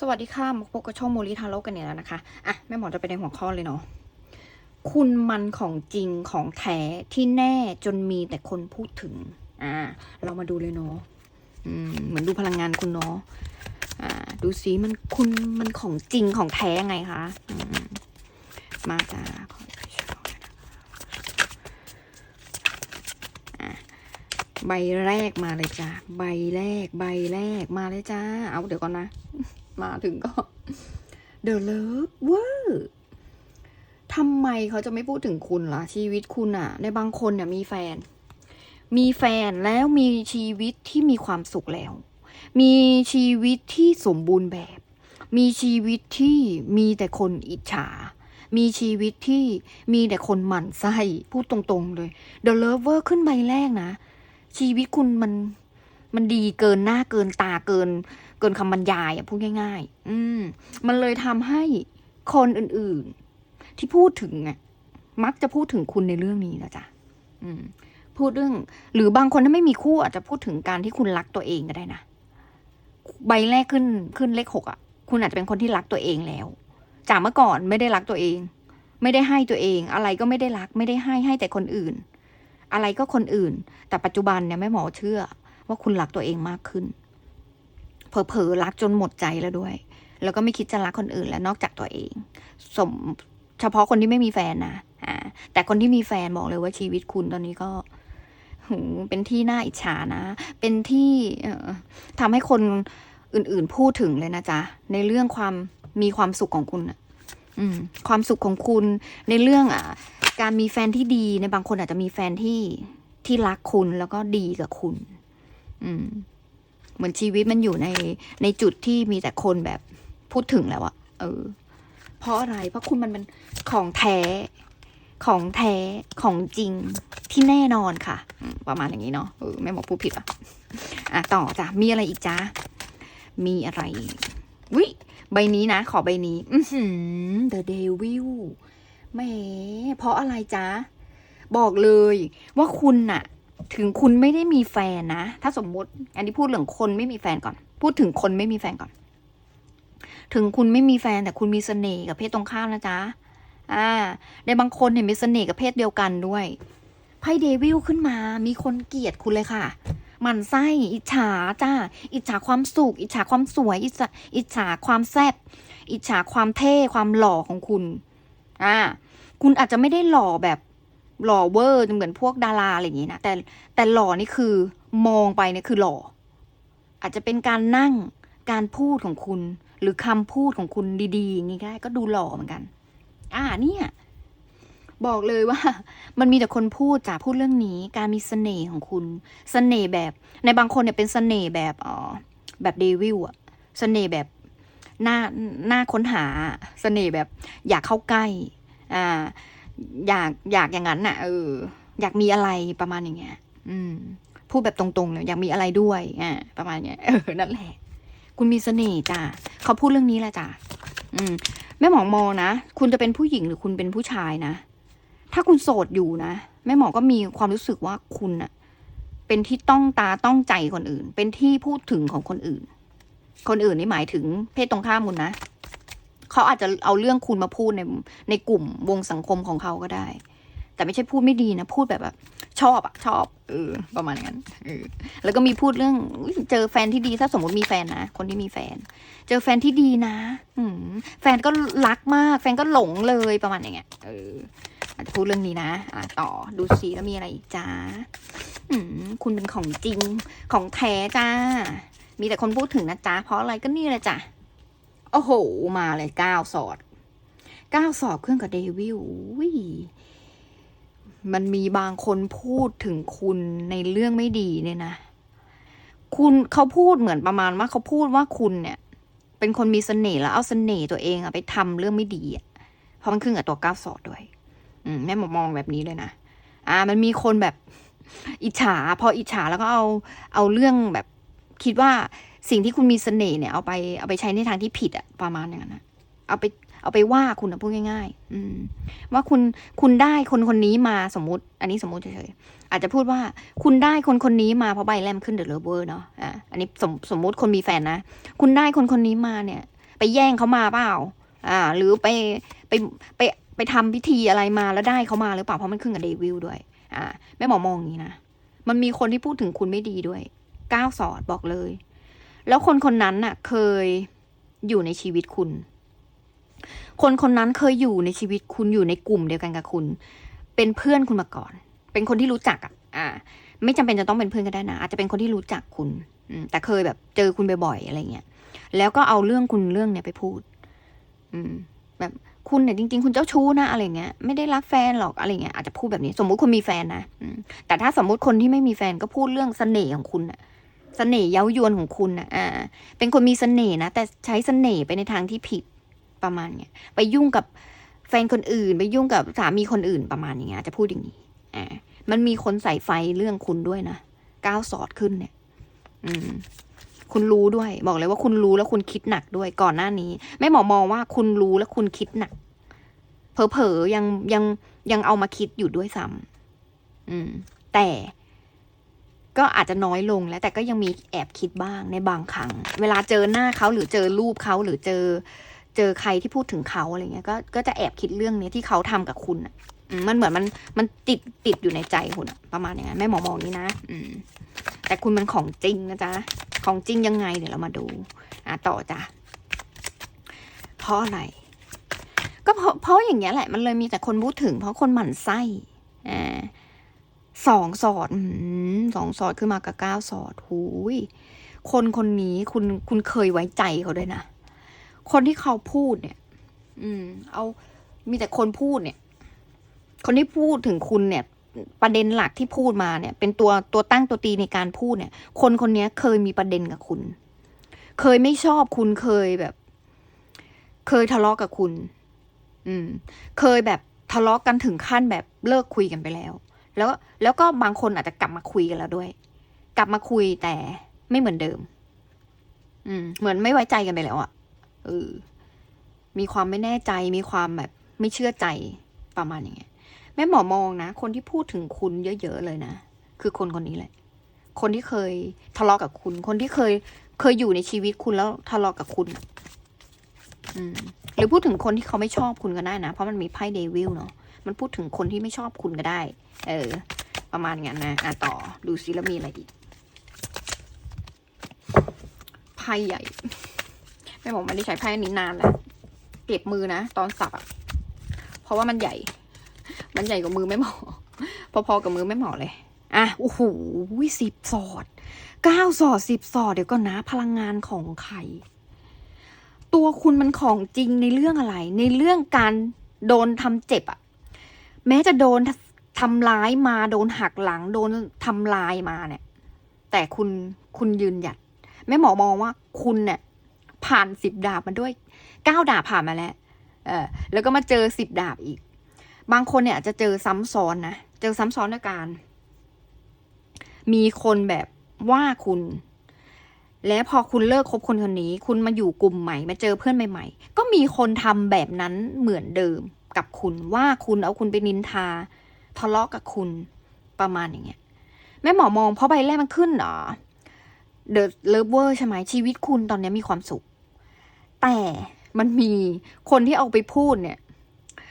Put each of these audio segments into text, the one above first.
สวัสดีค่ะมาพบกับช่องโมลิทาโร่กันเนี่ยแล้วนะคะ อะ แม่หมอจะไปในหัวข้อเลยเนาะ คุณมันของจริงของแท้ที่แน่จนมีแต่คนพูดถึง อ่า เรามาดูเลยเนาะ อืม เหมือนดูพลังงานคุณเนาะ อ่า ดูซิมันคุณมันของจริงของแท้ไงคะมมาจ้าใบแรกมาเลยจ้าใบแรก ใบแรกมาเลยจ้า เอาเดี๋ยวก่อนนะ มาถึงก็ The Love เวอร์ทำไมเขาจะไม่พูดถึงคุณล่ะ ชีวิตคุณอะในบางคนเนี่ยมีแฟน มีแฟนแล้วมีชีวิตที่มีความสุขแล้ว มีชีวิตที่สมบูรณ์แบบ มีชีวิตที่มีแต่คนอิจฉา มีชีวิตที่มีแต่คนหมั่นไส้พูดตรงๆเลย The Lover ขึ้นใบแรกนะ ชีวิตคุณมัน มันดีเกินหน้าเกินตาเกิน เกินคำบรรยายอะพูดง่าย ๆ อืม มันเลยทำให้คนอื่นๆ ที่พูดถึงอะมักจะพูดถึงคุณในเรื่องนี้นะจ๊ะอืม พูดเรื่อง หรือบางคนถ้าไม่มีคู่อาจจะพูดถึงการที่คุณรักตัวเองก็ได้นะใบแรกขึ้นขึ้นเลขหกอะคุณอาจจะเป็นคนที่รักตัวเองแล้ว จากเมื่อก่อนไม่ได้รักตัวเอง ไม่ได้ให้ตัวเอง อะไรก็ไม่ได้รัก ไม่ได้ให้ให้แต่คนอื่น อะไรก็คนอื่น แต่ปัจจุบันเนี่ยแม่หมอเชื่อ ว่าคุณรักตัวเองมากขึ้น เผลอๆรักจนหมดใจแล้วด้วย แล้วก็ไม่คิดจะรักคนอื่นแล้วนอกจากตัวเอง สมเฉพาะคนที่ไม่มีแฟนนะอ่า แต่คนที่มีแฟนบอกเลยว่าชีวิตคุณตอนนี้ก็หูเป็นที่น่าอิจฉานะ เป็นที่ทำให้คนอื่นๆพูดถึงเลยนะจ๊ะ ในเรื่องความมีความสุขของคุณอะอืม ความสุขของคุณในเรื่องอะ การมีแฟนที่ดีในบางคนอาจจะมีแฟนที่ที่รักคุณแล้วก็ดีกับคุณ อืม เหมือนชีวิตมันอยู่ในในจุดที่มีแต่คนแบบพูดถึงแล้วอะเออ เพราะอะไร เพราะคุณมันเป็นของแท้ ของแท้ ของจริงที่แน่นอนค่ะ ประมาณอย่างนี้เนาะเออแม่หมอพูดผิดอะ อะต่อจ้ะ มีอะไรอีกจ้ามีอะไรวิใบนี้นะ ขอใบนี้ อือหือ The Devil แหมเพราะอะไรจ๊ะ บอกเลยว่าคุณน่ะ ถึงคุณไม่ได้มีแฟนนะ ถ้าสมมุติ อันนี้พูดเรื่องคนไม่มีแฟนก่อน พูดถึงคนไม่มีแฟนก่อน ถึงคุณไม่มีแฟนแต่คุณมีเสน่ห์กับเพศตรงข้ามนะจ๊ะ อ่า ในบางคนเนี่ยมีเสน่ห์กับเพศเดียวกันด้วย ไพ่เดวิลขึ้นมา มีคนเกลียดคุณเลยค่ะ มันไส้ อิจฉาจ้า อิจฉาความสุข อิจฉาความสวย อิจฉาอิจฉาความแซ่บ อิจฉาความเท่ ความหล่อของคุณ อ่า คุณอาจจะไม่ได้หล่อแบบ หล่อเวอร์เหมือนพวกดาราอะไรอย่างนี้นะแต่แต่หล่อนี่คือมองไปเนี่ยคือหล่อ อาจจะเป็นการนั่งการพูดของคุณ หรือคำพูดของคุณดีๆอย่างนี้ก็ได้ก็ดูหล่อเหมือนกัน อ่าเนี่ยบอกเลยว่า มันมีแต่คนพูดจ้ะพูดเรื่องนี้การมีเสน่ห์ของคุณเสน่ห์แบบ ในบางคนเนี่ยเป็นเสน่ห์แบบเออแบบเดวิลอะเสน่ห์แบบหน้าหน้าค้นหาเสน่ห์แบบ อยากเข้าใกล้ อ่า อยากอยากอย่างนั้นน่ะ เออ อยากมีอะไรประมาณอย่างเงี้ย อืม พูดแบบตรงๆเลยอยากมีอะไรด้วยอ่าประมาณเนี้ยเออนั่นแหละ คุณมีเสน่ห์จ้ะเขาพูดเรื่องนี้แหละจ้ะอืม แม่หมอมองนะคุณจะเป็นผู้หญิงหรือคุณเป็นผู้ชายนะถ้าคุณโสดอยู่นะแม่หมอก็มีความรู้สึกว่าคุณอะเป็นที่ต้องตาต้องใจคนอื่น เป็นที่พูดถึงของคนอื่น คนอื่นนี่หมายถึงเพศตรงข้ามคุณนะ เขาอาจจะเอาเรื่องคุณมาพูดในในกลุ่มวงสังคมของเขาก็ได้ แต่ไม่ใช่พูดไม่ดีนะพูดแบบแบบ ชอบอะชอบเออประมาณนั้นเออแล้วก็มีพูดเรื่องเจอแฟนที่ดีถ้าสมมติมีแฟนนะคนที่มีแฟน เจอแฟนที่ดีนะ อืมแฟนก็รักมาก แฟนก็หลงเลยประมาณอย่างเงี้ยเอออาจจะพูดเรื่องนี้นะ อะต่อดูซิแล้วมีอะไรอีกจ้าอืมคุณเป็นของจริงของแท้จ้า มีแต่คนพูดถึงนะจ๊ะเพราะอะไรก็นี่แหละจ้ะ อ้โห มาเลยเก้าสอดเก้าสอบเครื่องกับเดวิลมันมีบางคนพูดถึงคุณในเรื่องไม่ดีเนี่ยนะ คุณเขาพูดเหมือนประมาณว่าเขาพูดว่าคุณเนี่ย เป็นคนมีเสน่ห์แล้วเอาเสน่ห์ตัวเองอะไปทำเรื่องไม่ดีอะเพราะมันขึ้นกับตัวก้าวสอดด้วย อืมแม่หมอมองแบบนี้เลยนะ อ่า มันมีคนแบบอิจฉา พออิจฉาแล้วก็เอาเอาเรื่องแบบคิดว่า สิ่งที่คุณมีเสน่ห์เนี่ยเอาไปเอาไปใช้ในทางที่ผิดอะประมาณอย่างนั้นนะเอาไปเอาไปว่าคุณนะพูดง่าย ๆ อืม ว่าคุณคุณได้คนคนนี้มาสมมติ อันนี้สมมติเฉยๆอาจจะพูดว่าคุณได้คนคนนี้มาเพราะใบแรมขึ้นเดอะเลเวอร์เนาะอ่าอันนี้สมสมมุติคนมีแฟนนะคุณได้คนคนนี้มาเนี่ย ไปแย่งเขามาเปล่า อ่า หรือไปไปไปไปทำพิธีอะไรมาแล้วได้เขามาหรือเปล่าเพราะมันขึ้นกับเดวิลด้วย อ่าแม่หมอมองอย่างนี้นะมันมีคนที่พูดถึงคุณไม่ดีด้วยก้าวสอดบอกเลย แล้วคนคนนั้นน่ะ เคยอยู่ในชีวิตคุณ คนคนนั้นเคยอยู่ในชีวิตคุณอยู่ในกลุ่มเดียวกันกับคุณ เป็นเพื่อนคุณมาก่อน เป็นคนที่รู้จักอะ อ่า ไม่จำเป็นจะต้องเป็นเพื่อนก็ได้นะ อาจจะเป็นคนที่รู้จักคุณอืแต่เคยแบบเจอคุณบ่อยๆอะไรเงี้ย แล้วก็เอาเรื่องคุณเรื่องเนี้ยไปพูด อืม แบบคุณเนี่ยจริงๆ คุณเจ้าชู้นะอะไรเงี้ยไม่ได้รักแฟนหรอกอะไรเงี้ยอาจจะพูดแบบนี้ สมมุติคุณมีแฟนนะอืแต่ถ้าสมมุติคนที่ไม่มีแฟนก็พูดเรื่องเสน่ห์ของคุณอะ สน่ห์เย้ายวนของคุณอะอ่า เป็นคนมีเสน่ห์นะ แต่ใช้เสน่ห์ไปในทางที่ผิดประมาณเนี้ย ไปยุ่งกับแฟนคนอื่น ไปยุ่งกับสามีคนอื่นประมาณอย่างเงี้ยจจะพูดอย่างนี้ อ่า มันมีคนใส่ไฟเรื่องคุณด้วยนะ ก้าวสอดขึ้นเนี่ย อืม คุณรู้ด้วย บอกเลยว่าคุณรู้แล้วคุณคิดหนักด้วย ก่อนหน้านี้แม่หมอมองว่าคุณรู้แล้วคุณคิดหนัก เผลอๆยังยังยังเอามาคิดอยู่ด้วยซ้ำอืม แต่ ก็อาจจะน้อยลงแล้วแต่ก็ยังมีแอบคิดบ้างในบางครั้ง เวลาเจอหน้าเขาหรือเจอรูปเขาหรือเจอเจอใครที่พูดถึงเขาอะไรเงี้ยก็ก็จะแอบคิดเรื่องนี้ที่เขาทำกับคุณอะมมันเหมือนมันมันติดติดอยู่ในใจคุณอะประมาณอย่างนั้นแม่หมอมองนี้นะอืมแต่คุณมันของจริงนะจ๊ะของจริงยังไงเดี๋ยวเรามาดูอะต่อจ้ะเพราะอะไร ก็เพราะเพราะอย่างเงี้ยแหละมันเลยมีแต่คนพูดถึง เพราะคนหมั่นไส้อ่า สองสอดอืมสองสอดขึ้นมากับเก้าสอดหูยคนคนนี้คุณคุณเคยไว้ใจเขาด้วยนะ คนที่เขาพูดเนี่ย อืม เอามีแต่คนพูดเนี่ย คนที่พูดถึงคุณเนี่ย ประเด็นหลักที่พูดมาเนี่ย เป็นตัวตัวตั้งตัวตีในการพูดเนี่ย คนคนนี้เคยมีประเด็นกับคุณ เคยไม่ชอบคุณเคยแบบ เคยทะเลาะกับคุณ อืม เคยแบบทะเลาะกันถึงขั้นแบบเลิกคุยกันไปแล้ว แล้วแล้วก็บางคนอาจจะกลับมาคุยกันแล้วด้วย กลับมาคุยแต่ไม่เหมือนเดิม อืม เหมือนไม่ไว้ใจกันไปแล้วอะ่ะเออมีความไม่แน่ใจ มีความแบบ ไม่เชื่อใจประมาณอย่างเงี้ย แม่หมอมองนะ คนที่พูดถึงคุณเยอะๆเลยนะ คือคนคนนี้แหละ คนที่เคยทะเลาะกับคุณ คนที่เคย เคยอยู่ในชีวิตคุณแล้วทะเลาะกับคุณอะอืม หรือพูดถึงคนที่เขาไม่ชอบคุณก็ได้นะ เพราะมันมีไพ่เดวิลเนาะ มันพูดถึงคนที่ไม่ชอบคุณก็ได้ เออ ประมาณงั้นนะ อะต่อ ดูซิแล้วมีอะไรอีกไพ่ใหญ่แม่บอกไม่ได้ใช้ไพ่อันนี้นานแล้วเก็บมือนะ ตอนสับอะเพราะว่ามันใหญ่ มันใหญ่กว่ามือแม่หมอ พอๆกับมือแม่หมอเลย อะ โอ้โหสิบสอดเก้าสอดสิบสอดเดี๋ยวก่อนนะ พลังงานของใครตัวคุณมันของจริงในเรื่องอะไร ในเรื่องการโดนทำเจ็บอะ แม้จะโดนทำร้ายมาโดนหักหลัง โดนทำลายมาเนี่ย แต่คุณคุณยืนหยัดแม่หมอมองว่าคุณเนี่ยผ่านสิบดาบมาด้วยเก้าดาบผ่านมาแล้ว เออแล้วก็มาเจอสิบดาบอีก บางคนเนี่ยอาจจะเจอซ้ำซ้อนนะเจอซ้ำซ้อนด้วยการ มีคนแบบว่าคุณ แล้วพอคุณเลิกคบคนคนนี้ คุณมาอยู่กลุ่มใหม่ มาเจอเพื่อนใหม่ ๆ ก็มีคนทำแบบนั้นเหมือนเดิม กับคุณว่าคุณเอาคุณไปนินทา ทะเลาะกับคุณประมาณอย่างเงี้ยแม่หมอมองเพราะใบแรกมันขึ้นเหรอ The Lover ใช่ไหมชีวิตคุณตอนนี้มีความสุข แต่มันมีคนที่เอาไปพูดเนี่ย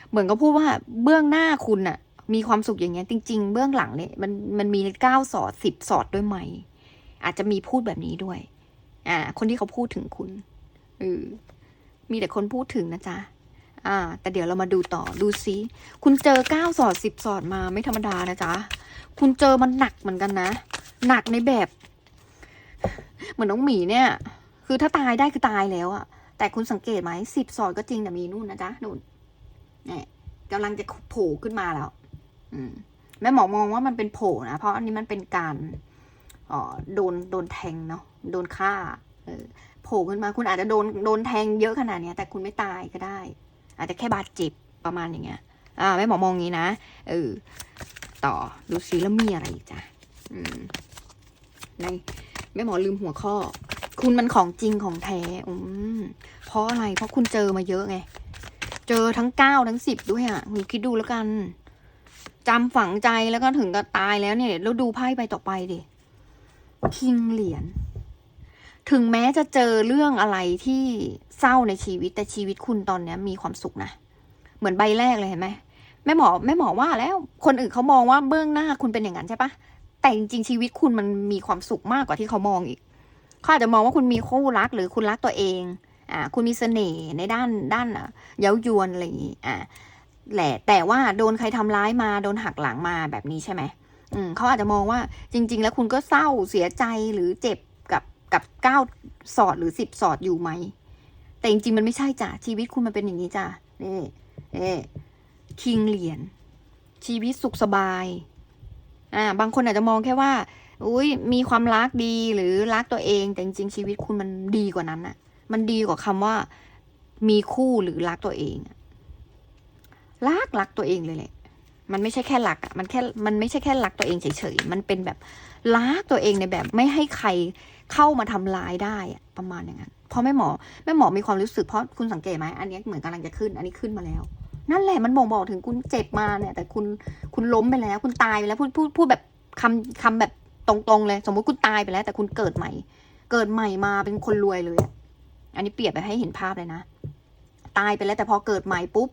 เหมือนก็พูดว่าเบื้องหน้าคุณน่ะ มีความสุขอย่างเงี้ยจริง ๆ เบื้องหลังเนี่ยมันมันมีเก้าสอดสิบสอดด้วยไหม อาจจะมีพูดแบบนี้ด้วย อ่า คนที่เขาพูดถึงคุณเออมีแต่คนพูดถึงนะจ๊ะ อ่า แต่เดี๋ยวเรามาดูต่อดูซิคุณเจอเก้าสอดสิบสอดมาไม่ธรรมดานะจ๊ะ คุณเจอมันหนักเหมือนกันนะ หนักในแบบ เหมือนน้องหมีเนี่ย คือถ้าตายได้คือตายแล้วอะแต่คุณสังเกตไหมสิบสอดก็จริงแต่มีนู่นนะจ๊ะนู่นเนี่ยกำลังจะโผล่ขึ้นมาแล้ว อืมแม่หมอมองว่ามันเป็นโผล่นะ เพราะอันนี้มันเป็นการอ๋อโดนโดนแทงเนาะโดนฆ่า เออโผล่ขึ้นมาคุณอาจจะโดนโดนแทงเยอะขนาดเนี้ยแต่คุณไม่ตายก็ได้ อาจจะแค่บาดเจ็บประมาณอย่างเงี้ย อ่าแม่หมอมองงี้นะ เออ ต่อดูซิแล้วมีอะไรอีกจ้ะในแม่หมอลืมหัวข้อ คุณมันของจริงของแท้ อืมเพราะอะไร เพราะคุณเจอมาเยอะไง เจอทั้งเก้าทั้งสิบด้วยอะคุณคิดดูแล้วกันจำฝังใจแล้วก็ถึงกับตายแล้วเนี่ย แล้วดูไพ่ใบต่อไปดิ คิงเหรียญ ถึงแม้จะเจอเรื่องอะไรที่เศร้าในชีวิตแต่ชีวิตคุณตอนเนี้ยมีความสุขนะ เหมือนใบแรกเลยเห็นไหมแม่หมอแม่หมอว่าแล้วคนอื่นเขามองว่าเบื้องหน้าคุณเป็นอย่างนั้นใช่ปะแต่จริงๆชีวิตคุณมันมีความสุขมากกว่าที่เขามองอีกเขาอาจจะมองว่าคุณมีคู่รักหรือคุณรักตัวเองอ่าคุณมีเสน่ห์ในด้านด้านอะเย้ายวนอะไรอย่างงี้อ่าแหละแต่ว่าโดนใครทำร้ายมาโดนหักหลังมาแบบนี้ใช่ไหมอืมเขาอาจจะมองว่าจริง ๆ แล้วคุณก็เศร้าเสียใจหรือเจ็บ กับเก้าสอดหรือสิบสอดอยู่ไหม แต่จริงๆมันไม่ใช่จ้ะชีวิตคุณมันเป็นอย่างนี้จ้ะนี่นี่คิงเหรียญชีวิตสุขสบายอ่าบางคนอาจจะมองแค่ว่า อุ้ยมีความรักดีหรือรักตัวเอง แต่จริงๆชีวิตคุณมันดีกว่านั้นอะมันดีกว่าคำว่า มีคู่หรือรักตัวเองรักรักตัวเองเลยแหละมันไม่ใช่แค่รักอะมันแค่มันไม่ใช่แค่รักตัวเองเฉยๆมันเป็นแบบรักตัวเองในแบบไม่ให้ใคร เข้ามาทำร้ายได้ประมาณอย่างนั้นเพราะแม่หมอแม่หมอมีความรู้สึกเพราะคุณสังเกตไหมอันนี้เหมือนกำลังจะขึ้น อันนี้ขึ้นมาแล้ว นั่นแหละมันบ่งบอกถึงคุณเจ็บมาเนี่ย แต่คุณคุณล้มไปแล้ว คุณตายไปแล้วพูดพูดพูดแบบคำคำแบบตรงๆเลย สมมุติคุณตายไปแล้ว แต่คุณเกิดใหม่ เกิดใหม่มาเป็นคนรวยเลย อันนี้เปรียบไปให้เห็นภาพเลยนะตายไปแล้วแต่พอเกิดใหม่ปุ๊บ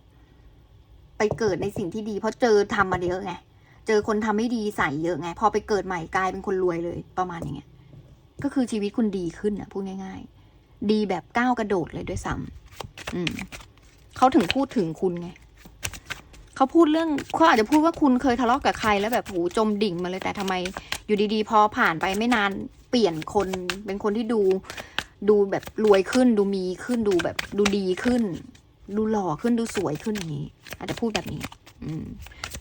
ไปเกิดในสิ่งที่ดี เพราะเจอทำมาเยอะไงเจอคนทำไม่ดีใส่เยอะไง พอไปเกิดใหม่กลายเป็นคนรวยเลยประมาณอย่างเงี้ย ก็คือชีวิตคุณดีขึ้นอะพูดง่าย ๆ ดีแบบก้าวกระโดดเลยด้วยซ้ำอืมเขาถึงพูดถึงคุณไงเขาพูดเรื่องเขาอาจจะพูดว่าคุณเคยทะเลาะกับใครแล้วแบบหูจมดิ่งมาเลย แต่ทำไมอยู่ดีๆ พอผ่านไปไม่นานเปลี่ยนคนเป็นคนที่ดู ดูแบบรวยขึ้น ดูมีขึ้นดูแบบดูดีขึ้น ดูหล่อขึ้นดูสวยขึ้นอย่างนี้ อาจจะพูดแบบนี้ อืม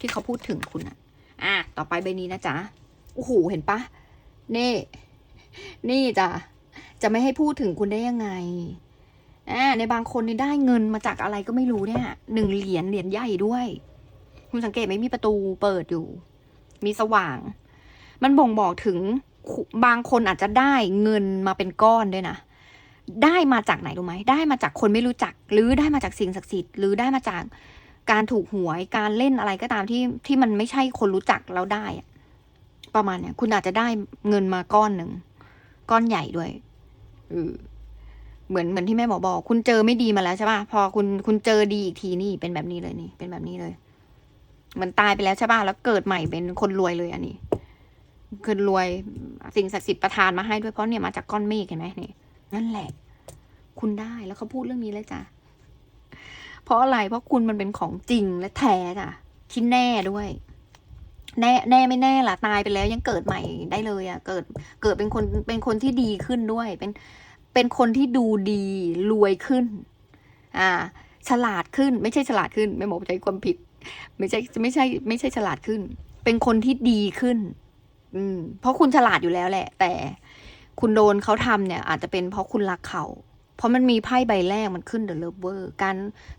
ที่เขาพูดถึงคุณอะ อะต่อไปใบนี้นะจ๊ะโอ้โหเห็นปะเน่ นี่จ้ะจะไม่ให้พูดถึงคุณได้ยังไงอ่าในบางคนนี่ได้เงินมาจากอะไรก็ไม่รู้เนี่ยหนึ่งเหรียญเหรียญใหญ่ด้วย คุณสังเกตไหมมีประตูเปิดอยู่ มีสว่าง มันบ่งบอกถึงบางคนอาจจะได้เงินมาเป็นก้อนด้วยนะได้มาจากไหนรู้ไหมได้มาจากคนไม่รู้จัก หรือได้มาจากสิ่งศักดิ์สิทธิ์หรือได้มาจากการถูกหวยการเล่นอะไรก็ตามที่ที่มันไม่ใช่คนรู้จักแล้วได้ประมาณเนี้ยคุณอาจจะได้เงินมาก้อนหนึ่ง ก้อนใหญ่ด้วยเออเหมือนเหมือนที่แม่หมอบอก คุณเจอไม่ดีมาแล้วใช่ป่ะพอคุณคุณเจอดีอีกทีนี่เป็นแบบนี้เลยนี่ เป็นแบบนี้เลยเหมือนตายไปแล้วใช่ป่ะแล้วเกิดใหม่เป็นคนรวยเลยอันนี้คือรวยสิ่งศักดิ์สิทธิ์ประทานมาให้ด้วยเพราะเนี่ยมาจากก้อนเมฆเห็นไหมนี่นั่นแหละ คุณได้แล้วเขาพูดเรื่องนี้เลยจ้ะเพราะอะไรเพราะคุณมันเป็นของจริงและแท้จ้ะที่แน่ด้วย แน่แน่ไม่แน่ล่ะตายไปแล้วยังเกิดใหม่ได้เลยอะ่ะเกิดเกิดเป็นคนเป็นคนที่ดีขึ้นด้วย เป็นเป็นคนที่ดูดีรวยขึ้น อ่า ฉลาดขึ้น ไม่ใช่ฉลาดขึ้น ไม่บอกใช้ความผิด ไม่ใช่ไม่ใช่ ไม่ใช่ฉลาดขึ้น เป็นคนที่ดีขึ้น อืม เพราะคุณฉลาดอยู่แล้วแหละ แต่คุณโดนเขาทำเนี่ย อาจจะเป็นเพราะคุณรักเขาเพราะมันมีไพ่ใบแรกมันขึ้น The Lover การ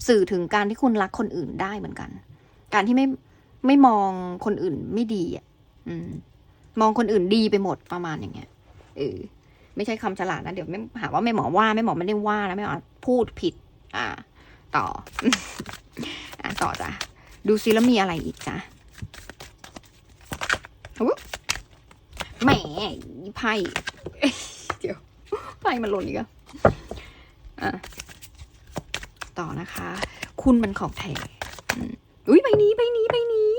สื่อถึงการที่คุณรักคนอื่นได้เหมือนกัน การที่ไม่ ไม่มองคนอื่นไม่ดีอะอืม มองคนอื่นดีไปหมดประมาณอย่างเงี้ยเออไม่ใช่คำฉลาดนะเดี๋ยวไม่หาว่าแม่หมอว่าแม่หมอไม่ได้ว่านะแม่หมอพูดผิด อ่า ต่อ อ่าต่อจ้ะดูซิแล้วมีอะไรอีกจ้ะแหมไพ่เดี๋ยวไพ่มันหล่นอีกอะอะต่อนะคะ คุณมันของแท้อุ้ยใบนี้ใบนี้ใบนี้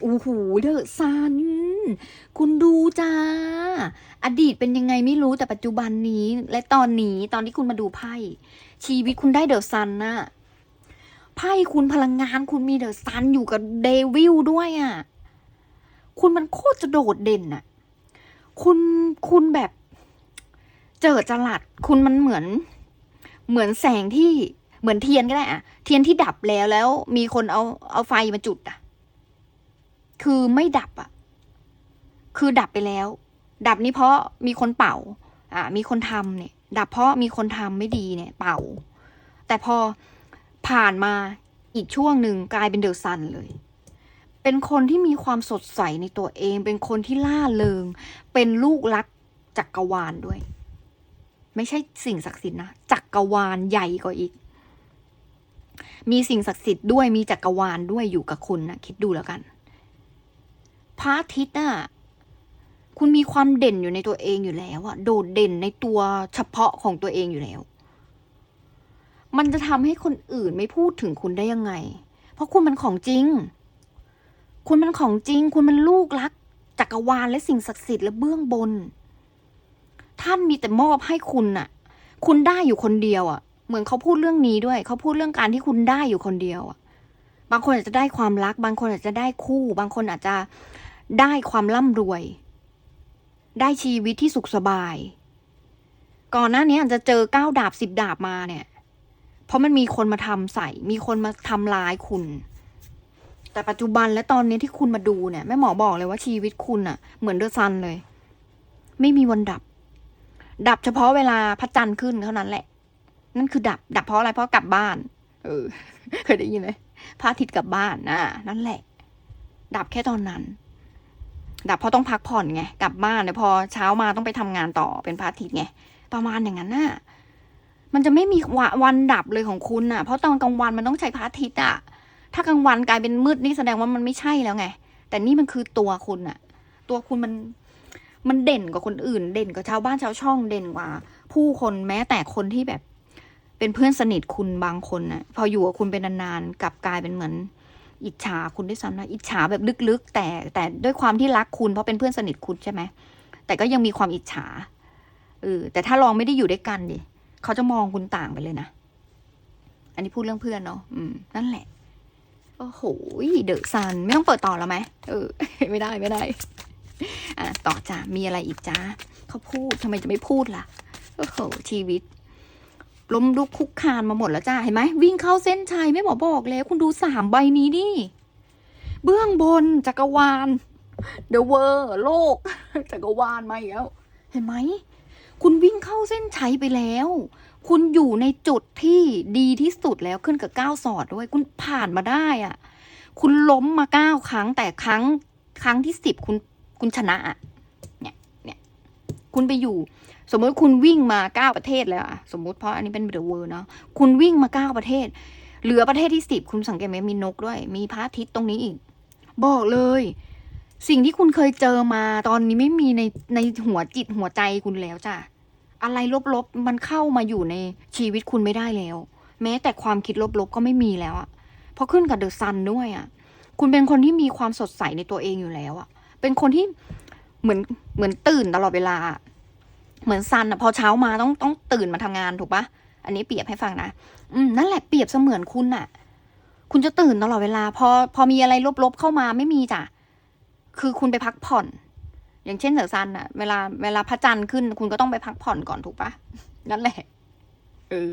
โอ้โหเดอะซัน คุณดูจ้า อดีตเป็นยังไงไม่รู้แต่ปัจจุบันนี้ และตอนนี้ตอนที่คุณมาดูไพ่ ชีวิตคุณได้เดอะซันน่ะไพ่คุณพลังงานคุณมีเดอะซันอยู่กับเดวิลด้วยอะ่ะ คุณมันโคตรจะโดดเด่นน่ะ คุณคุณแบบเจิดจรัสคุณมันเหมือน เหมือนแสงที่เหมือนเทียนก็ได้อะเทียนที่ดับแล้วแล้วมีคนเอาเอาไฟมาจุดอะ คือไม่ดับอะคือดับไปแล้ว ดับนี่เพราะมีคนเป่า อ่า มีคนทำเนี่ย ดับเพราะมีคนทำไม่ดีเนี่ย เป่า แต่พอผ่านมาอีกช่วงหนึ่งกลายเป็นเดอะซันเลย เป็นคนที่มีความสดใสในตัวเอง เป็นคนที่ล่าเริง เป็นลูกรักจักรวาลด้วย ไม่ใช่สิ่งศักดิ์สิทธิ์นะ จักรวาลใหญ่กว่าอีก มีสิ่งศักดิ์สิทธิ์ด้วย มีจักรวาลด้วยอยู่กับคุณนะคิดดูแล้วกัน พระอาทิตย์น่ะคุณมีความเด่นอยู่ในตัวเองอยู่แล้วอะโดดเด่นในตัวเฉพาะของตัวเองอยู่แล้ว มันจะทำให้คนอื่นไม่พูดถึงคุณได้ยังไง เพราะคุณมันของจริง คุณมันของจริง คุณมันลูกรักจักรวาลและสิ่งศักดิ์สิทธิ์และเบื้องบน ท่านมีแต่มอบให้คุณน่ะ คุณได้อยู่คนเดียวอะเหมือนเขาพูดเรื่องนี้ด้วย เขาพูดเรื่องการที่คุณได้อยู่คนเดียวอะบางคนอาจจะได้ความรัก บางคนอาจจะได้คู่ บางคนอาจจะ ได้ความร่ำรวย ได้ชีวิตที่สุขสบาย ก่อนหน้านี้อาจจะเจอเก้าดาบสิบดาบมาเนี่ย เพราะมันมีคนมาทำใส่ มีคนมาทำร้ายคุณ แต่ปัจจุบันและตอนนี้ที่คุณมาดูเนี่ยแม่หมอบอกเลยว่าชีวิตคุณอะเหมือนเดอะซันเลย ไม่มีวันดับ ดับเฉพาะเวลาพระจันทร์ขึ้นเท่านั้นแหละ นั่นคือดับ ดับเพราะอะไรเพราะกลับบ้าน เออ เคยได้ยินไหมพระอาทิตย์กลับบ้านนะนั่นแหละ ดับแค่ตอนนั้น ดับเพราะต้องพักผ่อนไงกลับบ้านเนี่ยพอเช้ามาต้องไปทำงานต่อเป็นพระอาทิตย์ไงประมาณอย่างนั้นน่ะมันจะไม่มีวันดับเลยของคุณน่ะ เพราะตอนกลางวันมันต้องใช้พระอาทิตย์อะถ้ากลางวันกลายเป็นมืดนี่แสดงว่ามันไม่ใช่แล้วไง แต่นี่มันคือตัวคุณน่ะ ตัวคุณมันมันเด่นกว่าคนอื่น เด่นกว่าชาวบ้านชาวช่องเด่นกว่า ผู้คนแม้แต่คนที่แบบ เป็นเพื่อนสนิทคุณบางคนน่ะ พออยู่กับคุณเป็นนานๆกลับกลายเป็นเหมือน อิจฉาคุณด้วยซ้ำนะอิจฉาแบบลึกๆ แต่แต่ด้วยความที่รักคุณเพราะเป็นเพื่อนสนิทคุณใช่ไหมแต่ก็ยังมีความอิจฉาเออแต่ถ้าลองไม่ได้อยู่ด้วยกันดิเขาจะมองคุณต่างไปเลยนะอันนี้พูดเรื่องเพื่อนเนาะอืมนั่นแหละโอ้โหเดอะซันไม่ต้องเปิดต่อแล้วไหมเออ ไม่ได้ไม่ได้อะต่อจ้ามีอะไรอีกจ้าเขาพูดทำไมจะไม่พูดล่ะโอ้โหชีวิต ล้มลุกคุกคานมาหมดแล้วจ้าเห็นไหมวิ่งเข้าเส้นชัยไม่หมอบอกแล้ว คุณดูสามใบนี้ดิเบื้องบนจักรวาลเดอะเวอร์โลก จักรวาลมาอีกแล้ว เห็นไหม คุณวิ่งเข้าเส้นชัยไปแล้ว คุณอยู่ในจุดที่ดีที่สุดแล้วขึ้นกับก้าวสอดด้วย คุณผ่านมาได้อะ คุณล้มมาเก้าครั้งแต่ครั้ง ครั้งที่สิบคุณคุณชนะอะเนี่ยเนี่ยคุณไปอยู่ สมมติคุณวิ่งมาเก้าประเทศแล้วอะสมมติเพราะอันนี้เป็นเดอะเวิร์เนาะคุณวิ่งมาเก้าประเทศ เหลือประเทศที่สิบคุณสังเกตไหมมีนกด้วย มีพระอาทิตย์ตรงนี้อีก บอกเลย สิ่งที่คุณเคยเจอมาตอนนี้ไม่มีในในหัวจิตหัวใจคุณแล้วจ้ะอะไรลบๆมันเข้ามาอยู่ในชีวิตคุณไม่ได้แล้ว แม้แต่ความคิดลบๆก็ไม่มีแล้วอะเพราะขึ้นกับเดอะซันด้วยอะคุณเป็นคนที่มีความสดใสในตัวเองอยู่แล้วอะเป็นคนที่เหมือนเหมือนตื่นตลอดเวลา เหมือนซันอะพอเช้ามาต้องต้องตื่นมาทำงานถูกปะอันนี้เปรียบให้ฟังนะอืมนั่นแหละเปรียบเสมือนคุณอะคุณจะตื่นตลอดเวลา พอพอมีอะไรลบๆเข้ามาไม่มีจ้ะคือคุณไปพักผ่อน อย่างเช่นเสือซันอะเวลาเวลาพระจันทร์ขึ้น คุณก็ต้องไปพักผ่อนก่อนถูกปะนั่นแหละเออ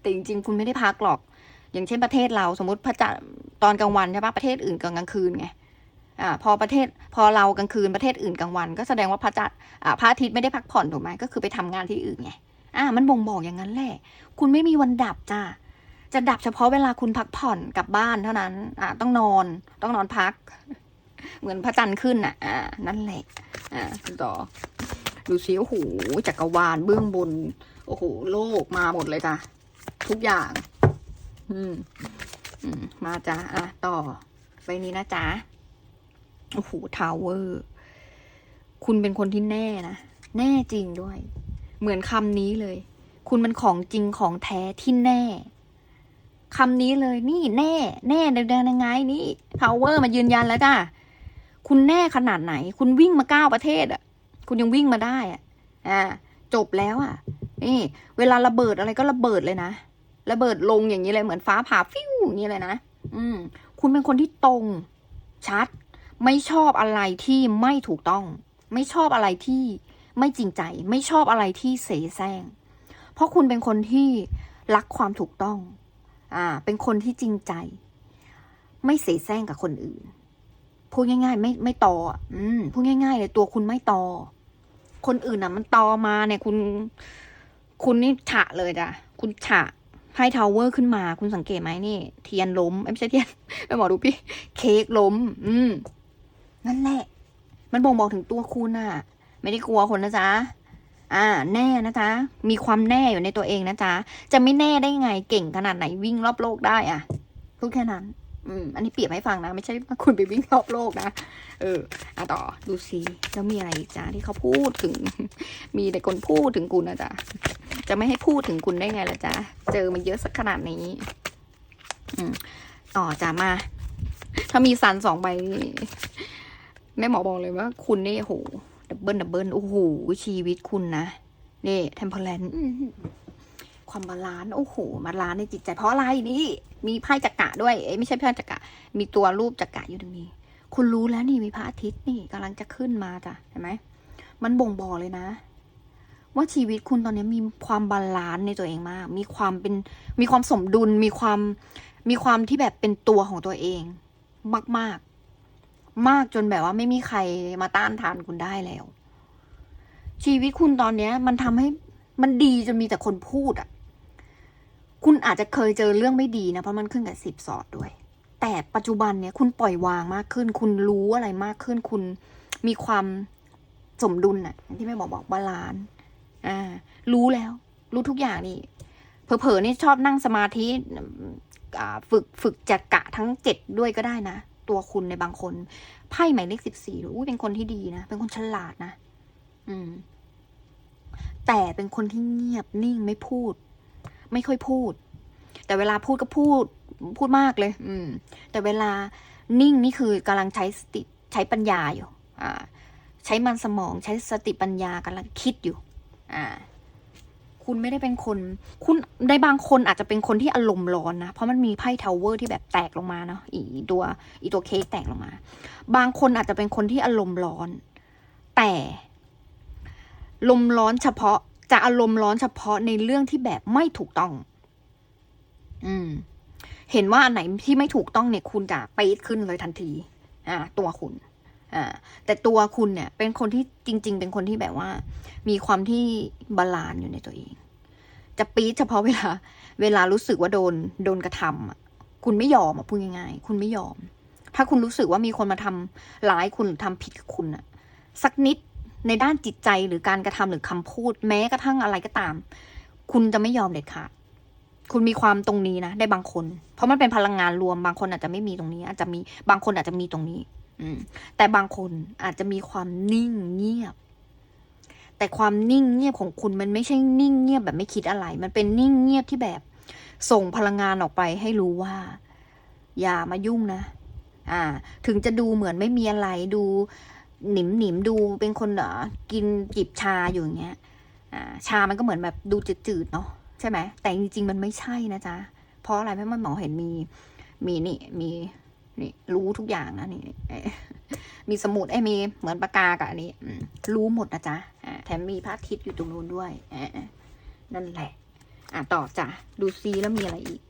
แต่จริงๆ คุณไม่ได้พักหรอก อย่างเช่นประเทศเราสมมติพระจันทร์ตอนกลางวันใช่ปะประเทศอื่นกลางคืนไง อ่าพอประเทศพอเรากลางคืนประเทศอื่นกลางวัน ก็แสดงว่าพระจันทร์อ่าพระอาทิตย์ไม่ได้พักผ่อนถูกไหมก็คือไปทำงานที่อื่นไงอ่ามันบ่งบอกอย่างนั้นแหละ คุณไม่มีวันดับจ้าจะดับเฉพาะเวลาคุณพักผ่อนกลับบ้านเท่านั้น อ่าต้องนอนต้องนอนพัก เหมือนพระจันทร์ขึ้นอะ อ่า นั่นแหละ อ่าต่อดูสิโอ้โหจักรวาลเบื้องบน โอ้โหโลกมาหมดเลยจ้ะทุกอย่าง อืม อืม มาจ้ะอะต่อไปนี้นะจ๊ะ โอ้โหทาวเวอร์ คุณเป็นคนที่แน่นะ แน่จริงด้วย เหมือนคำนี้เลย คุณมันของจริงของแท้ที่แน่คำนี้เลย นี่แน่ แน่เดินยังไง นี่ทาวเวอร์มายืนยันแล้วจ้ะคุณแน่ขนาดไหน คุณวิ่งมาเก้าประเทศอะ คุณยังวิ่งมาได้อะ อ่า จบแล้วอะ นี่ เวลาระเบิดอะไรก็ระเบิดเลยนะ ระเบิดลงอย่างนี้เลยเหมือนฟ้าผ่าฟิวอย่างนี้เลยนะ อืม คุณเป็นคนที่ตรง ชัด ไม่ชอบอะไรที่ไม่ถูกต้อง ไม่ชอบอะไรที่ไม่จริงใจ ไม่ชอบอะไรที่เสแสร้ง เพราะคุณเป็นคนที่รักความถูกต้อง อ่า เป็นคนที่จริงใจ ไม่เสแสร้งกับคนอื่น พูดง่าย ๆ ไม่ไม่ต่ออืมพูดง่ายๆเลยตัวคุณไม่ต่อคนอื่นอะ มันต่อมาเนี่ยคุณ คุณนี่ฉะเลยจ้ะคุณฉะไพ่ทาวเวอร์ขึ้นมา คุณสังเกตไหมนี่ เทียนล้มไม่ใช่เทียนไปหมอดูพี่ เค้กล้ม อืม นั่นแหละ มันบ่งบอกถึงตัวคุณอะไม่ได้กลัวคนนะจ๊ะอ่า แน่นะจ๊ะ มีความแน่อยู่ในตัวเองนะจ๊ะ จะไม่แน่ได้ไงเก่งขนาดไหนวิ่งรอบโลกได้อะพูดแค่นั้น อืม อันนี้เปรียบให้ฟังนะ ไม่ใช่ว่าคุณไปวิ่งรอบโลกนะ เอออะต่อ ดูซิแล้วมีอะไรอีกจ้าที่เขาพูดถึง มีแต่คนพูดถึงคุณนะจ๊ะ จะไม่ให้พูดถึงคุณได้ไงล่ะจ๊ะ เจอมันเยอะสักขนาดนี้ อืม ต่อจ้ามา ถ้ามีซันสองใบ แม่หมอบอกเลยว่า คุณนี่โหดับเบิลดับเบิลโอ้โหชีวิตคุณนะนี่เทมเพลนความบาลานซ์โอ้โหบาลานซ์ในจิตใจเพราะอะไรนี่ มีไพ่จักระด้วยเอ้ไม่ใช่ไพ่จักระมีตัวรูปจักระอยู่ตรงนี้ คุณรู้แล้วนี่มีพระอาทิตย์นี่กำลังจะขึ้นมาจ้ะเห็นไหมมันบ่งบอกเลยนะ ว่าชีวิตคุณตอนนี้มีความบาลานซ์ในตัวเองมาก มีความเป็นมีความสมดุลมีความมีความที่แบบเป็นตัวของตัวเอง มากมากๆ มากจนแบบว่าไม่มีใครมาต้านทานคุณได้แล้ว ชีวิตคุณตอนเนี้ย มันทำให้มันดีจนมีแต่คนพูดอะ คุณอาจจะเคยเจอเรื่องไม่ดีนะเพราะมันขึ้นกับสิบสอดด้วย แต่ปัจจุบันเนี้ยคุณปล่อยวางมากขึ้น คุณรู้อะไรมากขึ้น คุณมีความสมดุลน่ะอย่างที่แม่บอกบอกบาลานซ์อ่า รู้แล้ว รู้ทุกอย่างนี่เผลอๆนี่ชอบนั่งสมาธิฝึกฝึกจักระทั้งเจ็ดด้วยก็ได้นะ ตัวคุณในบางคนไพ่หมายเลขสิบสี่อุ้ยเป็นคนที่ดีนะ เป็นคนฉลาดนะ อืม แต่เป็นคนที่เงียบนิ่งไม่พูด ไม่ค่อยพูด แต่เวลาพูดก็พูด พูดมากเลย อืม แต่เวลานิ่งนี่คือกำลังใช้สติใช้ปัญญาอยู่ อ่า ใช้มันสมองใช้สติปัญญากำลังคิดอยู่ อ่า คุณไม่ได้เป็นคน คุณในบางคนอาจจะเป็นคนที่อารมณ์ร้อนนะ เพราะมันมีไพ่ทาวเวอร์ที่แบบแตกลงมาเนาะอีตัวอีตัวเค้กแตกลงมา บางคนอาจจะเป็นคนที่อารมณ์ร้อน แต่ลมณ์ร้อนเฉพาะจะอารมณ์ร้อนเฉพาะในเรื่องที่แบบไม่ถูกต้อง อืม เห็นว่าอันไหนที่ไม่ถูกต้องเนี่ยคุณจะไปขึ้นเลยทันที อ่า ตัวคุณ อ่าแต่ตัวคุณเนี่ย เป็นคนที่จริง ๆ เป็นคนที่แบบว่า มีความที่บาลานอยู่ในตัวเอง จะปี๊ดเฉพาะเวลา เวลารู้สึกว่าโดนโดนกระทำอะคุณไม่ยอมอะพูดง่ายๆคุณไม่ยอม ถ้าคุณรู้สึกว่ามีคนมาทำร้ายคุณหรือทำผิดกับคุณอะ สักนิดในด้านจิตใจหรือการกระทำหรือคำพูด แม้กระทั่งอะไรก็ตาม คุณจะไม่ยอมเด็ดขาดคุณมีความตรงนี้นะ ได้บางคน เพราะมันเป็นพลังงานรวมบางคนอาจจะไม่มีตรงนี้ อาจจะมีบางคนอาจจะมีตรงนี้ อืมแต่บางคนอาจจะมีความนิ่งเงียบ แต่ความนิ่งเงียบของคุณมันไม่ใช่นิ่งเงียบแบบไม่คิดอะไร มันเป็นนิ่งเงียบที่แบบ ส่งพลังงานออกไปให้รู้ว่า อย่ามายุ่งนะ อ่า ถึงจะดูเหมือนไม่มีอะไรดูหนิมหนิมดูเป็นคนเอ่อกินจิบชาอยู่อย่างเงี้ย อ่า ชามันก็เหมือนแบบดูจืดๆเนาะใช่ไหมแต่จริงๆมันไม่ใช่นะจ๊ะเพราะอะไรเพราะมันหมอเห็นมี มีนี่มี นี่รู้ทุกอย่างนะนี่มีสมุดไอ้มีเหมือนปากกากับอันนี้รู้หมดนะจ๊ะแถมมีพระอาทิตย์อยู่ตรงนู้นด้วยนั่นแหละ อะต่อจ้ะดูซีแล้วมีอะไรอีก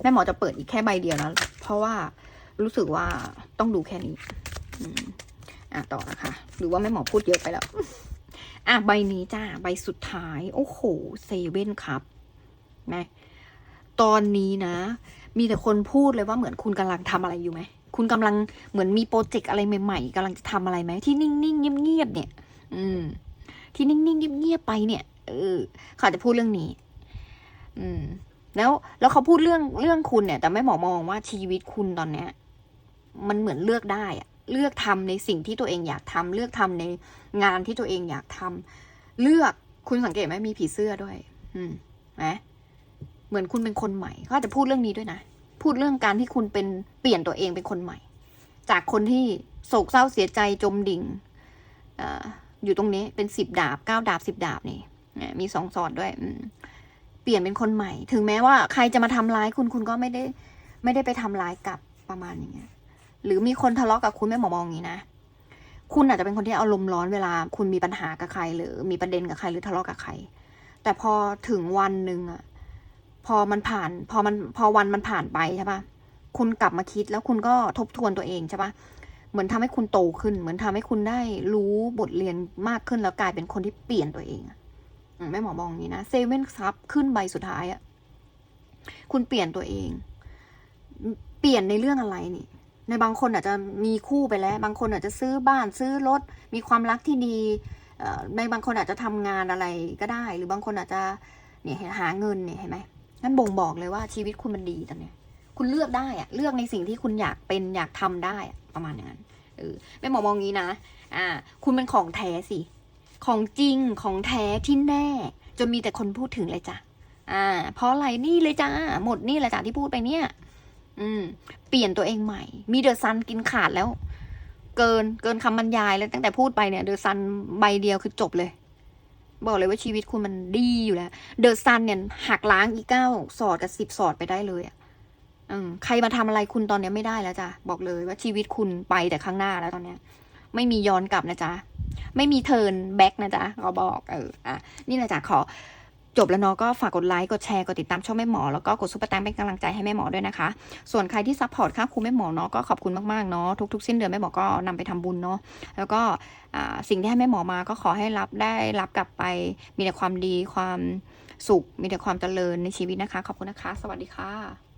แม่หมอจะเปิดอีกแค่ใบเดียวนะเพราะว่ารู้สึกว่าต้องดูแค่นี้อะต่อนะคะ หรือว่าแม่หมอพูดเยอะไปแล้ว อะใบนี้จ้าใบสุดท้าย โอ้โหเซเว่นครับนะตอนนี้นะ มีแต่คนพูดเลยว่าเหมือนคุณกำลังทำอะไรอยู่ไหม คุณกำลังเหมือนมีโปรเจกต์อะไรใหม่ๆกำลังจะทำอะไรไหมที่นิ่งๆเงียบๆเนี่ย อืม ที่นิ่งๆเงียบๆไปเนี่ย เออเขาอาจะพูดเรื่องนี้ อืม แล้วแล้วเขาพูดเรื่องเรื่องคุณเนี่ย แต่แม่หมอมองว่าชีวิตคุณตอนเนี้ย มันเหมือนเลือกได้อะเลือกทำในสิ่งที่ตัวเองอยากทำเลือกทำในงานที่ตัวเองอยากทำเลือกคุณสังเกตไหมมีผีเสื้อด้วย อืมนะ เหมือนคุณเป็นคนใหม่เขาอาจจะพูดเรื่องนี้ด้วยนะ พูดเรื่องการที่คุณเป็นเปลี่ยนตัวเองเป็นคนใหม่ จากคนที่โศกเศร้าเสียใจจมดิ่งออยู่ตรงนี้เป็นสิบดาบเก้าดาบสิบดาบนี่เนี่ยมีสองสอดด้วยเปลี่ยนเป็นคนใหม่ ถึงแม้ว่าใครจะมาทำร้ายคุณคุณก็ไม่ได้ ไม่ได้ไปทำร้ายกลับประมาณอย่างเงี้ย หรือมีคนทะเลาะกับคุณแม่หมอมองอย่างนี้นะคุณอาจจะเป็นคนที่อารมณ์ร้อนเวลา คุณมีปัญหากับใคร หรือมีประเด็นกับใครหรือทะเลาะกับใคร แต่พอถึงวันหนึ่งอะ พอมันผ่าน พอมันพอวันมันผ่านไปใช่ปะคุณกลับมาคิดแล้วคุณก็ทบทวนตัวเองใช่ปะเหมือนทำให้คุณโตขึ้น เหมือนทำให้คุณได้รู้บทเรียนมากขึ้นแล้วกลายเป็นคนที่เปลี่ยนตัวเองอะอืมแม่หมอมองนี้นะเซเว่นซับขึ้นใบสุดท้ายอะคุณเปลี่ยนตัวเอง เปลี่ยนในเรื่องอะไรนี่ ในบางคนอาจจะมีคู่ไปแล้ว บางคนอาจจะซื้อบ้านซื้อรถ มีความรักที่ดีในบางคนอาจจะทำงานอะไรก็ได้ หรือบางคนอาจจะเนี่ยหาเงินเนี่ยเห็นไหม นั่นบ่งบอกเลยว่าชีวิตคุณมันดีตอนเนี้ย คุณเลือกได้อะเลือกในสิ่งที่คุณอยากเป็นอยากทำได้อะประมาณอย่างนั้นเออแม่หมอมองงี้นะ อ่า คุณเป็นของแท้สิ ของจริงของแท้ที่แน่ จนมีแต่คนพูดถึงเลยจ้ะอ่า เพราะอะไรนี่เลยจ้าหมดนี่แหละจ้ะที่พูดไปเนี่ย อืม เปลี่ยนตัวเองใหม่ มีเดอะซันกินขาดแล้ว เกินเกินคำบรรยายแล้วตั้งแต่พูดไปเนี่ยเดอะซันใบเดียวคือจบเลย บอกเลยว่าชีวิตคุณมันดีอยู่แล้ว เดอะซันเนี่ยหักล้างอีเก้าสอดกับสิบสอดไปได้เลยอะอืมใครมาทำอะไรคุณตอนนี้ไม่ได้แล้วจ้ะบอกเลยว่าชีวิตคุณไปแต่ข้างหน้าแล้วตอนเนี้ย ไม่มีย้อนกลับนะจ๊ะ ไม่มีเทิร์นแบ็กนะจ๊ะขอบอกเอออะนี่นะจ้ะขอ จบแล้วเนาะก็ฝากกดไลค์กดแชร์กดติดตามช่องแม่หมอแล้วก็กดซุปเปอร์แตงเป็นกำลังใจให้แม่หมอด้วยนะคะ ส่วนใครที่ซัพพอร์ตค่าครูแม่หมอเนาะก็ขอบคุณมากๆเนาะทุกๆ สิ้นเดือนแม่หมอก็นำไปทำบุญเนาะแล้วก็สิ่งที่ให้แม่หมอมาก็ขอให้รับได้รับกลับไปมีแต่ความดีความสุข มีแต่ความเจริญในชีวิตนะคะ ขอบคุณนะคะ สวัสดีค่ะ